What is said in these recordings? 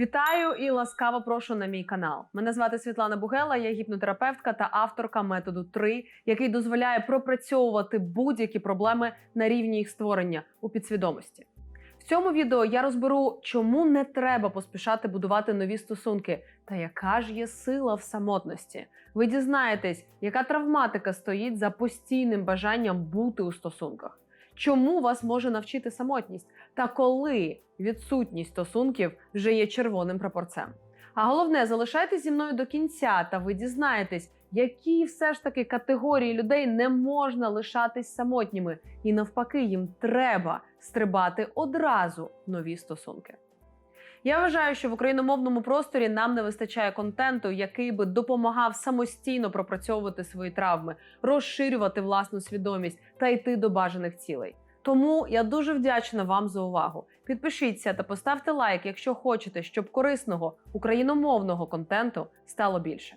Вітаю і ласкаво прошу на мій канал. Мене звати Світлана Бугела, я гіпнотерапевтка та авторка методу 3, який дозволяє пропрацьовувати будь-які проблеми на рівні їх створення у підсвідомості. В цьому відео я розберу, чому не треба поспішати будувати нові стосунки та яка ж є сила в самотності. Ви дізнаєтесь, яка травматика стоїть за постійним бажанням бути у стосунках. Чому вас може навчити самотність? Та коли відсутність стосунків вже є червоним прапорцем? А головне, залишайтесь зі мною до кінця, та ви дізнаєтесь, які все ж таки категорії людей не можна лишатись самотніми, і навпаки, їм треба стрибати одразу нові стосунки. Я вважаю, що в україномовному просторі нам не вистачає контенту, який би допомагав самостійно пропрацьовувати свої травми, розширювати власну свідомість та йти до бажаних цілей. Тому я дуже вдячна вам за увагу. Підпишіться та поставте лайк, якщо хочете, щоб корисного україномовного контенту стало більше.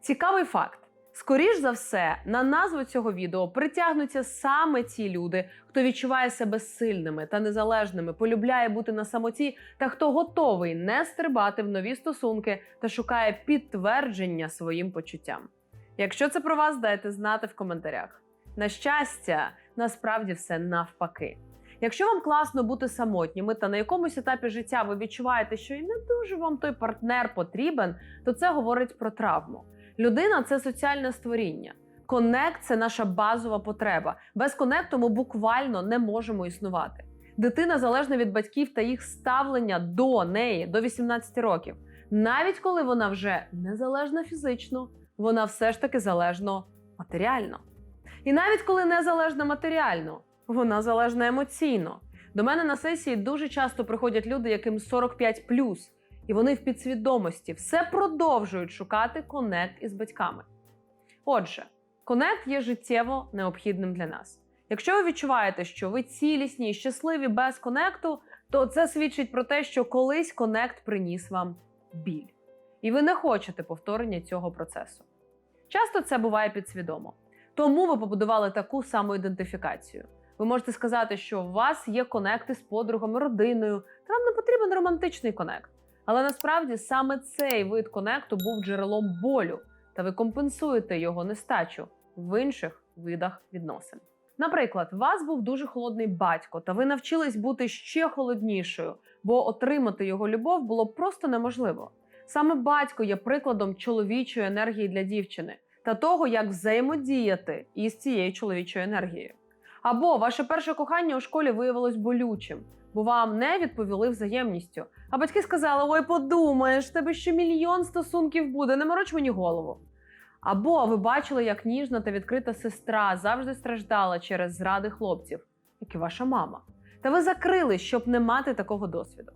Цікавий факт. Скоріш за все, на назву цього відео притягнуться саме ті люди, хто відчуває себе сильними та незалежними, полюбляє бути на самоті та хто готовий не стрибати в нові стосунки та шукає підтвердження своїм почуттям. Якщо це про вас, дайте знати в коментарях. На щастя, насправді все навпаки. Якщо вам класно бути самотніми та на якомусь етапі життя ви відчуваєте, що і не дуже вам той партнер потрібен, то це говорить про травму. Людина це соціальне створіння. Конект це наша базова потреба. Без конекту ми буквально не можемо існувати. Дитина залежна від батьків та їх ставлення до неї до 18 років. Навіть коли вона вже незалежна фізично, вона все ж таки залежна матеріально. І навіть коли незалежна матеріально, вона залежна емоційно. До мене на сесії дуже часто приходять люди, яким 45+, і вони в підсвідомості все продовжують шукати конект із батьками. Отже, конект є життєво необхідним для нас. Якщо ви відчуваєте, що ви цілісні і щасливі без конекту, то це свідчить про те, що колись конект приніс вам біль. І ви не хочете повторення цього процесу. Часто це буває підсвідомо. Тому ви побудували таку самоідентифікацію. Ви можете сказати, що у вас є конекти з подругами, родиною, та вам не потрібен романтичний конект. Але насправді саме цей вид конекту був джерелом болю, та ви компенсуєте його нестачу в інших видах відносин. Наприклад, у вас був дуже холодний батько, та ви навчились бути ще холоднішою, бо отримати його любов було просто неможливо. Саме батько є прикладом чоловічої енергії для дівчини та того, як взаємодіяти із цією чоловічою енергією. Або ваше перше кохання у школі виявилось болючим, бо вам не відповіли взаємністю. А батьки сказали: Ой, подумаєш, тебе ще мільйон стосунків буде, не мороч мені голову. Або ви бачили, як ніжна та відкрита сестра завжди страждала через зради хлопців, як і ваша мама. Та ви закрили, щоб не мати такого досвіду.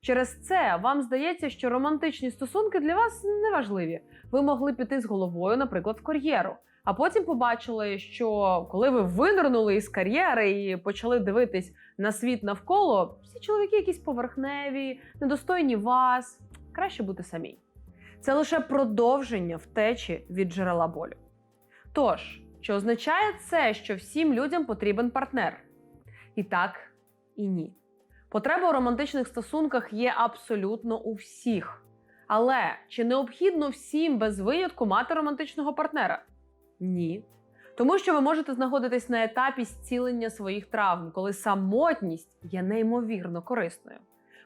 Через це вам здається, що романтичні стосунки для вас не важливі. Ви могли піти з головою, наприклад, в кар'єру. А потім побачили, що коли ви винирнули із кар'єри і почали дивитись на світ навколо, всі чоловіки якісь поверхневі, недостойні вас, краще бути самій. Це лише продовження втечі від джерела болю. Тож, чи означає це, що всім людям потрібен партнер? І так, і ні. Потреба у романтичних стосунках є абсолютно у всіх. Але чи необхідно всім без винятку мати романтичного партнера? Ні. Тому що ви можете знаходитись на етапі зцілення своїх травм, коли самотність є неймовірно корисною.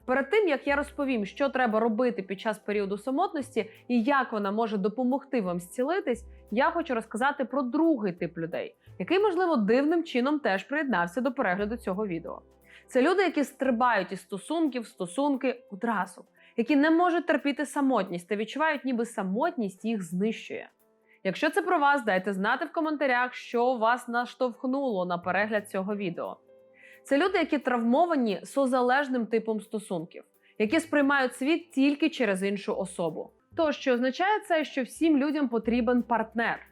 Перед тим як я розповім, що треба робити під час періоду самотності і як вона може допомогти вам зцілитись, я хочу розказати про другий тип людей, який, можливо, дивним чином теж приєднався до перегляду цього відео. Це люди, які стрибають із стосунків стосунки одразу, які не можуть терпіти самотність та відчувають, ніби самотність їх знищує. Якщо це про вас, дайте знати в коментарях, що вас наштовхнуло на перегляд цього відео. Це люди, які травмовані созалежним типом стосунків, які сприймають світ тільки через іншу особу. То, що означає це, що всім людям потрібен партнер.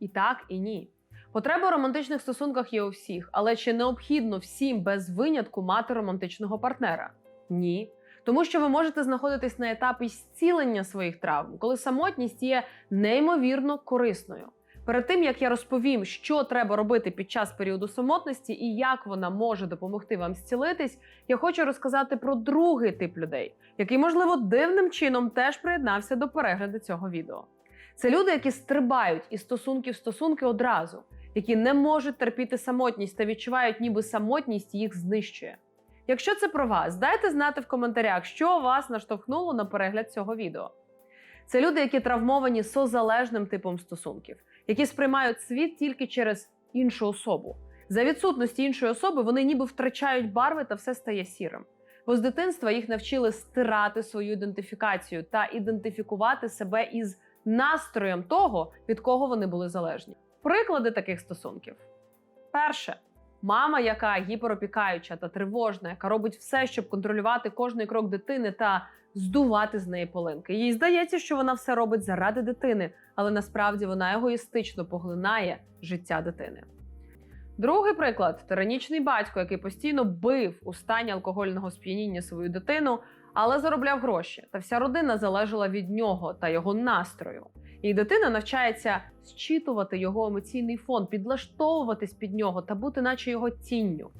І так, і ні. Потреба у романтичних стосунках є у всіх, але чи необхідно всім без винятку мати романтичного партнера? Ні. Тому що ви можете знаходитись на етапі зцілення своїх травм, коли самотність є неймовірно корисною. Перед тим як я розповім, що треба робити під час періоду самотності і як вона може допомогти вам зцілитись, я хочу розказати про другий тип людей, який, можливо, дивним чином теж приєднався до перегляду цього відео. Це люди, які стрибають із стосунків стосунки одразу, які не можуть терпіти самотність та відчувають, ніби самотність їх знищує. Якщо це про вас, дайте знати в коментарях, що вас наштовхнуло на перегляд цього відео. Це люди, які травмовані созалежним типом стосунків, які сприймають світ тільки через іншу особу. За відсутності іншої особи вони ніби втрачають барви та все стає сірим. Бо з дитинства їх навчили стирати свою ідентифікацію та ідентифікувати себе із настроєм того, від кого вони були залежні. Приклади таких стосунків: перше мама, яка гіперопікаюча та тривожна, яка робить все, щоб контролювати кожний крок дитини та здувати з неї полинки. Їй здається, що вона все робить заради дитини, але насправді вона егоїстично поглинає життя дитини. Другий приклад тиранічний батько, який постійно бив у стані алкогольного сп'яніння свою дитину, але заробляв гроші, та вся родина залежала від нього та його настрою. І дитина навчається зчитувати його емоційний фон, підлаштовуватись під нього та бути, наче його тінню,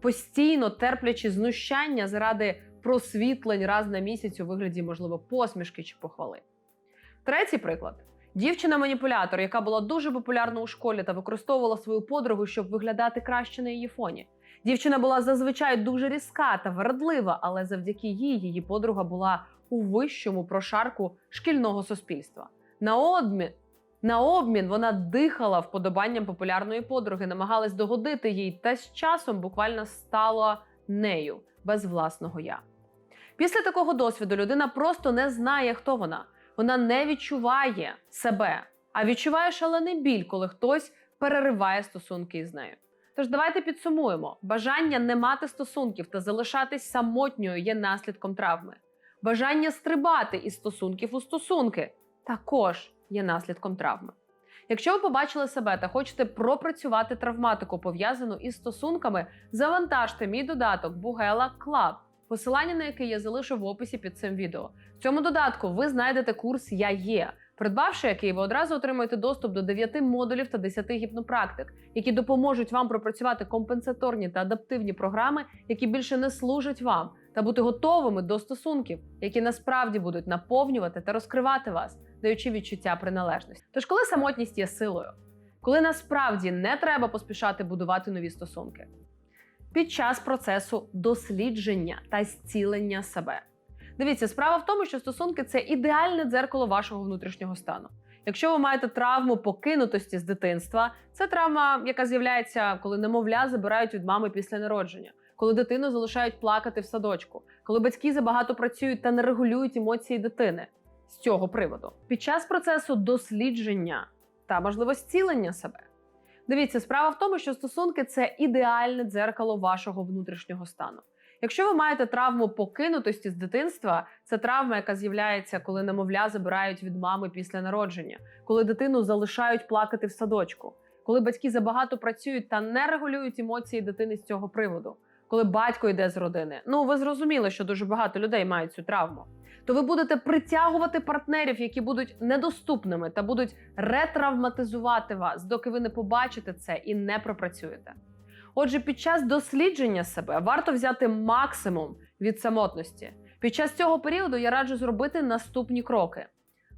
постійно терплячи знущання заради просвітлень раз на місяць у вигляді, можливо, посмішки чи похвали. Третій приклад. Дівчина-маніпулятор, яка була дуже популярна у школі та використовувала свою подругу, щоб виглядати краще на її фоні. Дівчина була зазвичай дуже різка та вередлива, але завдяки їй її подруга була у вищому прошарку шкільного суспільства. На обмін, на обмін вона дихала вподобанням популярної подруги, намагалась догодити їй, та з часом буквально стала нею без власного я. Після такого досвіду людина просто не знає, хто вона. Вона не відчуває себе, а відчуває шалений біль, коли хтось перериває стосунки із нею. Тож давайте підсумуємо: бажання не мати стосунків та залишатись самотньою є наслідком травми. Бажання стрибати із стосунків у стосунки також є наслідком травми. Якщо ви побачили себе та хочете пропрацювати травматику, пов'язану із стосунками, завантажте мій додаток Bugela Club, посилання на який я залишу в описі під цим відео. В цьому додатку ви знайдете курс Я є, придбавши який ви одразу отримаєте доступ до 9 модулів та 10 гіпнопрактик, які допоможуть вам пропрацювати компенсаторні та адаптивні програми, які більше не служать вам, та бути готовими до стосунків, які насправді будуть наповнювати та розкривати вас, даючи відчуття приналежності. Тож, коли самотність є силою, коли насправді не треба поспішати будувати нові стосунки, під час процесу дослідження та зцілення себе. Дивіться, справа в тому, що стосунки це ідеальне дзеркало вашого внутрішнього стану. Якщо ви маєте травму покинутості з дитинства, це травма, яка з'являється, коли немовля забирають від мами після народження, коли дитину залишають плакати в садочку, коли батьки забагато працюють та не регулюють емоції дитини з цього приводу. Під час процесу дослідження та можливо зцілення себе. Дивіться, справа в тому, що стосунки це ідеальне дзеркало вашого внутрішнього стану. Якщо ви маєте травму покинутості з дитинства, це травма, яка з'являється, коли немовля забирають від мами після народження, коли дитину залишають плакати в садочку, коли батьки забагато працюють та не регулюють емоції дитини з цього приводу, коли батько йде з родини. Ну ви зрозуміли, що дуже багато людей мають цю травму. То ви будете притягувати партнерів, які будуть недоступними та будуть ретравматизувати вас, доки ви не побачите це і не пропрацюєте. Отже, під час дослідження себе варто взяти максимум від самотності. Під час цього періоду я раджу зробити наступні кроки: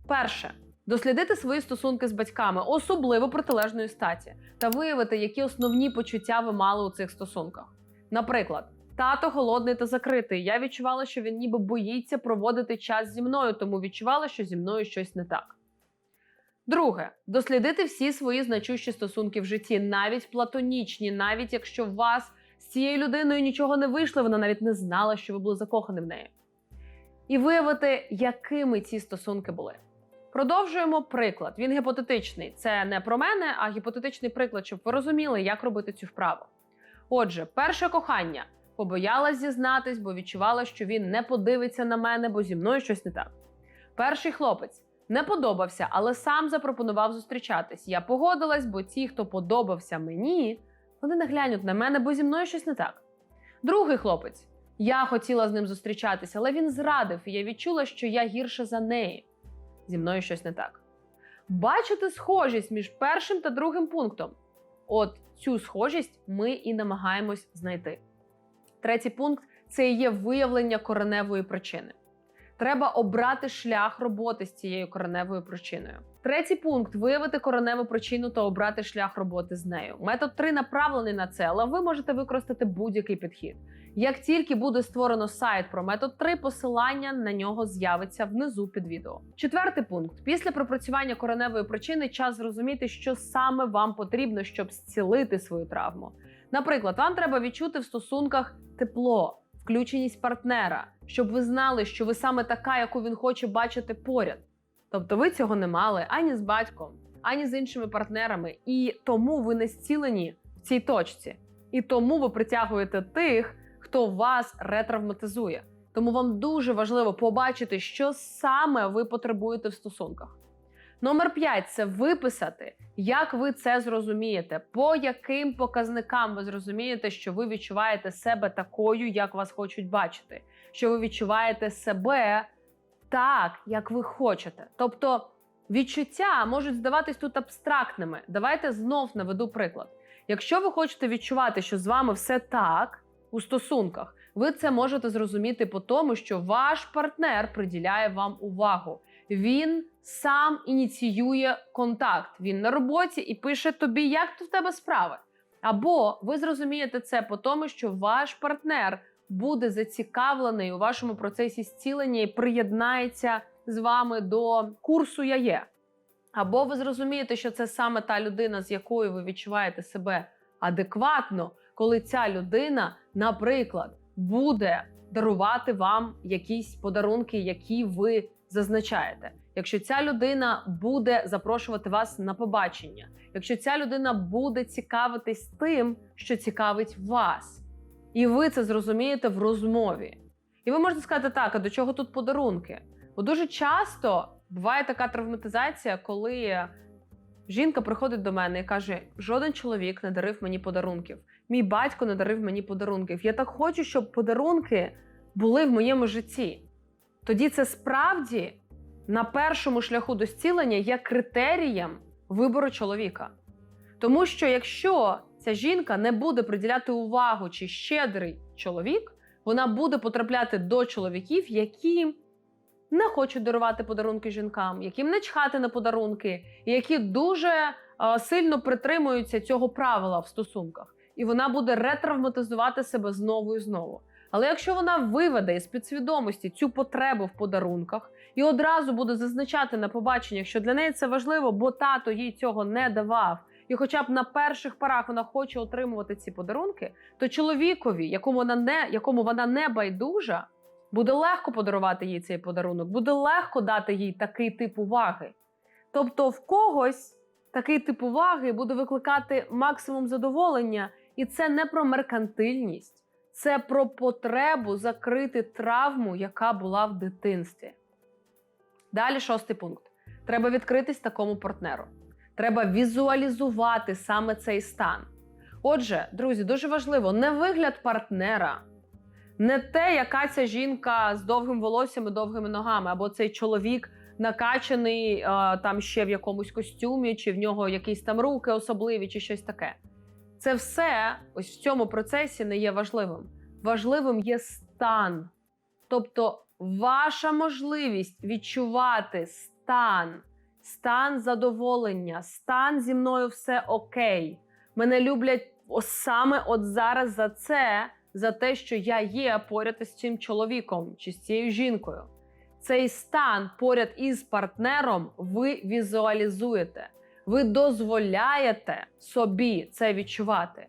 перше дослідити свої стосунки з батьками, особливо протилежної статі, та виявити, які основні почуття ви мали у цих стосунках. Наприклад, тато голодний та закритий. Я відчувала, що він ніби боїться проводити час зі мною, тому відчувала, що зі мною щось не так. Друге, дослідити всі свої значущі стосунки в житті, навіть платонічні, навіть якщо у вас з цією людиною нічого не вийшло, вона навіть не знала, що ви були закохані в неї. І виявити, якими ці стосунки були. Продовжуємо приклад. Він гіпотетичний. Це не про мене, а гіпотетичний приклад, щоб ви розуміли, як робити цю вправу. Отже, перше кохання побоялась зізнатись, бо відчувала, що він не подивиться на мене, бо зі мною щось не так. Перший хлопець не подобався, але сам запропонував зустрічатись. Я погодилась, бо ті, хто подобався мені, вони не глянуть на мене, бо зі мною щось не так. Другий хлопець. Я хотіла з ним зустрічатися, але він зрадив, і я відчула, що я гірше за неї. Зі мною щось не так. бачите схожість між першим та другим пунктом. От цю схожість ми і намагаємось знайти. Третій пункт це є виявлення кореневої причини. Треба обрати шлях роботи з цією кореневою причиною. Третій пункт виявити кореневу причину та обрати шлях роботи з нею. Метод 3 направлений на це, але ви можете використати будь-який підхід. Як тільки буде створено сайт про метод 3, посилання на нього з'явиться внизу під відео. Четвертий пункт: після пропрацювання кореневої причини час зрозуміти, що саме вам потрібно, щоб зцілити свою травму. Наприклад, вам треба відчути в стосунках тепло, включеність партнера, щоб ви знали, що ви саме така, яку він хоче бачити поряд. Тобто ви цього не мали ані з батьком, ані з іншими партнерами, і тому ви не зцілені в цій точці. І тому ви притягуєте тих, хто вас ретравматизує. Тому вам дуже важливо побачити, що саме ви потребуєте в стосунках. Номер 5 це виписати, як ви це зрозумієте, по яким показникам ви зрозумієте, що ви відчуваєте себе такою, як вас хочуть бачити, що ви відчуваєте себе так, як ви хочете. Тобто відчуття можуть здаватись тут абстрактними. Давайте знов наведу приклад. Якщо ви хочете відчувати, що з вами все так у стосунках, ви це можете зрозуміти по тому, що ваш партнер приділяє вам увагу. Він сам ініціює контакт. Він на роботі і пише тобі, як то в тебе справи. Або ви зрозумієте це по тому, що ваш партнер буде зацікавлений у вашому процесі зцілення і приєднається з вами до курсу «Я є». Або ви зрозумієте, що це саме та людина, з якою ви відчуваєте себе адекватно, коли ця людина, наприклад, буде дарувати вам якісь подарунки, які ви зазначаєте. Якщо ця людина буде запрошувати вас на побачення, якщо ця людина буде цікавитись тим, що цікавить вас, і ви це зрозумієте в розмові. І ви можете сказати, так, а до чого тут подарунки? Бо дуже часто буває така травматизація, коли жінка приходить до мене і каже: жоден чоловік не дарив мені подарунків. Мій батько не дарив мені подарунків. Я так хочу, щоб подарунки були в моєму житті. Тоді це справді на першому шляху до зцілення є критерієм вибору чоловіка. Тому що якщо ця жінка не буде приділяти увагу чи щедрий чоловік, вона буде потрапляти до чоловіків, які не хочуть дарувати подарунки жінкам, яким не чхати на подарунки, які дуже е, сильно притримуються цього правила в стосунках. І вона буде ретравматизувати себе знову і знову. Але якщо вона виведе із підсвідомості цю потребу в подарунках і одразу буде зазначати на побаченнях, що для неї це важливо, бо тато їй цього не давав, і хоча б на перших порах вона хоче отримувати ці подарунки, то чоловікові, якому вона не якому вона не байдужа, буде легко подарувати їй цей подарунок, буде легко дати їй такий тип уваги. Тобто, в когось такий тип уваги буде викликати максимум задоволення, і це не про меркантильність. Це про потребу закрити травму, яка була в дитинстві. Далі шостий пункт. Треба відкритись такому партнеру. Треба візуалізувати саме цей стан. Отже, друзі, дуже важливо не вигляд партнера, не те, яка ця жінка з довгим волоссям і довгими ногами, або цей чоловік накачаний там ще в якомусь костюмі, чи в нього якісь там руки особливі, чи щось таке. Це все ось в цьому процесі не є важливим. Важливим є стан. Тобто, ваша можливість відчувати стан, стан задоволення, стан зі мною все окей. Мене люблять саме от зараз за це, за те, що я є поряд із цим чоловіком чи з цією жінкою. Цей стан поряд із партнером ви візуалізуєте. Ви дозволяєте собі це відчувати.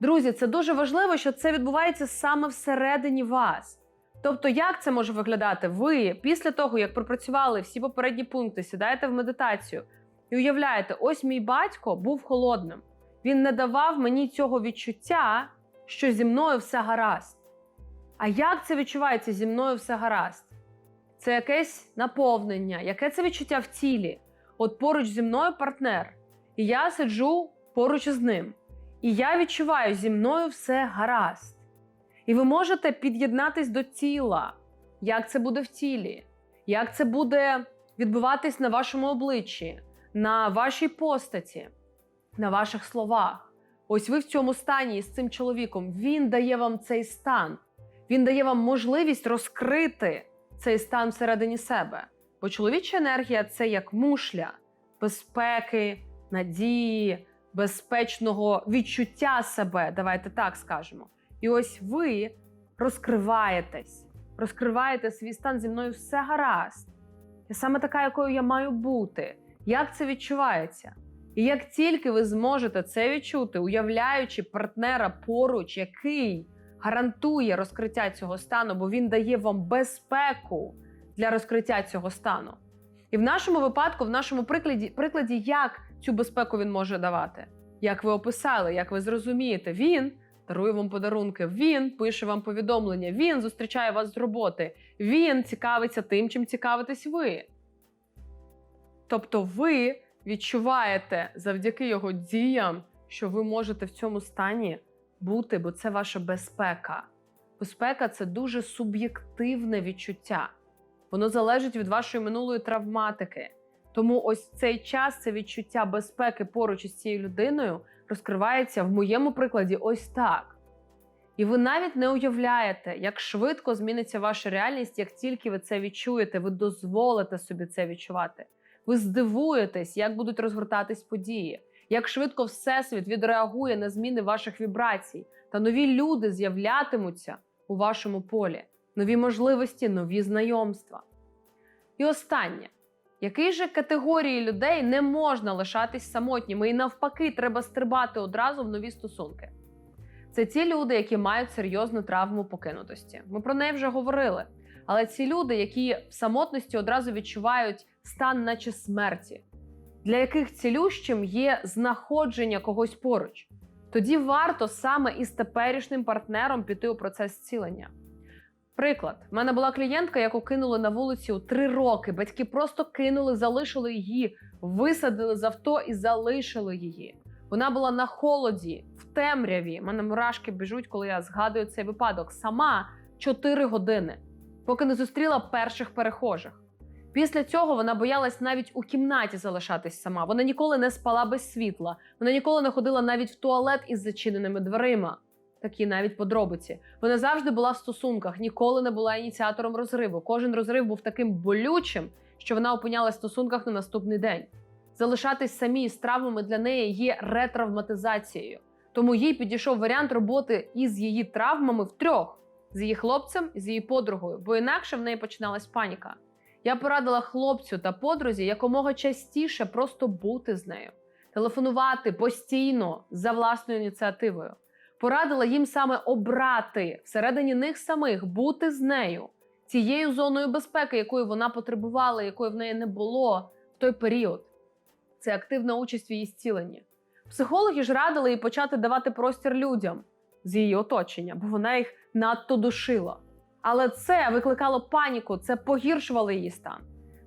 Друзі, це дуже важливо, що це відбувається саме всередині вас. Тобто, як це може виглядати? Ви після того, як пропрацювали всі попередні пункти, сідаєте в медитацію і уявляєте, ось мій батько був холодним. Він не давав мені цього відчуття, що зі мною все гаразд. А як це відчувається зі мною все гаразд? Це якесь наповнення, яке це відчуття в тілі? От поруч зі мною партнер, і я сиджу поруч із ним. І я відчуваю, зі мною все гаразд. І ви можете під'єднатись до тіла, як це буде в тілі, як це буде відбуватись на вашому обличчі, на вашій постаті, на ваших словах. Ось ви в цьому стані із цим чоловіком. Він дає вам цей стан. Він дає вам можливість розкрити цей стан всередині себе. Бо чоловіча енергія це як мушля безпеки, надії, безпечного відчуття себе. Давайте так скажемо. І ось ви розкриваєтесь, розкриваєте свій стан зі мною все гаразд. Я саме така, якою я маю бути. Як це відчувається? І як тільки ви зможете це відчути, уявляючи партнера поруч, який гарантує розкриття цього стану, бо він дає вам безпеку для розкриття цього стану. І в нашому випадку, в нашому прикладі, прикладі, як цю безпеку він може давати, як ви описали, як ви зрозумієте, він дарує вам подарунки, він пише вам повідомлення, він зустрічає вас з роботи, він цікавиться тим, чим цікавитесь ви. Тобто ви відчуваєте завдяки його діям, що ви можете в цьому стані бути, бо це ваша безпека. Безпека це дуже суб'єктивне відчуття. Воно залежить від вашої минулої травматики. Тому ось цей час, це відчуття безпеки поруч із цією людиною розкривається в моєму прикладі ось так. І ви навіть не уявляєте, як швидко зміниться ваша реальність, як тільки ви це відчуєте, ви дозволите собі це відчувати. Ви здивуєтесь, як будуть розгортатись події, як швидко Всесвіт відреагує на зміни ваших вібрацій, та нові люди з'являтимуться у вашому полі, нові можливості, нові знайомства. І останнє. Який же категорії людей не можна лишатись самотніми, і навпаки, треба стрибати одразу в нові стосунки? Це ті люди, які мають серйозну травму покинутості. Ми про неї вже говорили. Але ці люди, які в самотності одразу відчувають стан, наче смерті, для яких цілющим є знаходження когось поруч, тоді варто саме із теперішнім партнером піти у процес зцілення. Приклад, в мене була клієнтка, яку кинули на вулиці у три роки. Батьки просто кинули, залишили її, висадили з авто і залишили її. Вона була на холоді, в темряві. У мене мурашки біжуть, коли я згадую цей випадок. Сама 4 години, поки не зустріла перших перехожих. Після цього вона боялась навіть у кімнаті залишатись сама. Вона ніколи не спала без світла. Вона ніколи не ходила навіть в туалет із зачиненими дверима. Такі навіть подробиці. Вона завжди була в стосунках, ніколи не була ініціатором розриву. Кожен розрив був таким болючим, що вона опинялась в стосунках на наступний день. Залишатись самій з травмами для неї є ретравматизацією. Тому їй підійшов варіант роботи із її травмами втрьох з її хлопцем з її подругою, бо інакше в неї починалась паніка. Я порадила хлопцю та подрузі якомога частіше просто бути з нею, телефонувати постійно за власною ініціативою. Порадила їм саме обрати всередині них самих бути з нею, цією зоною безпеки, якої вона потребувала, якої в неї не було в той період. Це активна участь в її зціленні. Психологи ж радили їй почати давати простір людям з її оточення, бо вона їх надто душила. Але це викликало паніку, це погіршувало її стан.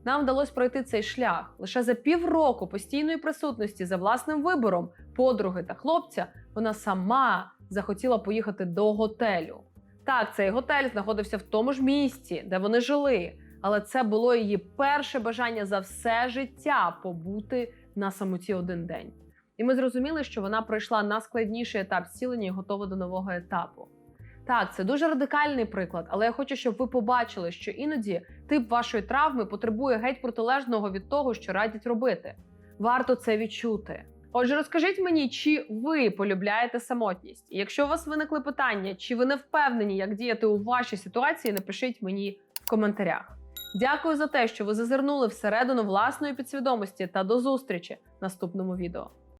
Нам вдалося пройти цей шлях лише за півроку постійної присутності за власним вибором подруги та хлопця. Вона сама захотіла поїхати до готелю. Так, цей готель знаходився в тому ж місці, де вони жили, але це було її перше бажання за все життя побути на самоті один день. І ми зрозуміли, що вона пройшла найскладніший етап зцілення і готова до нового етапу. Так, це дуже радикальний приклад, але я хочу, щоб ви побачили, що іноді тип вашої травми потребує геть протилежного від того, що радять робити. Варто це відчути. Отже, розкажіть мені, чи ви полюбляєте самотність? І якщо у вас виникли питання, чи ви не впевнені, як діяти у вашій ситуації, напишіть мені в коментарях. Дякую за те, що ви зазирнули всередину власної підсвідомості та до зустрічі в наступному відео.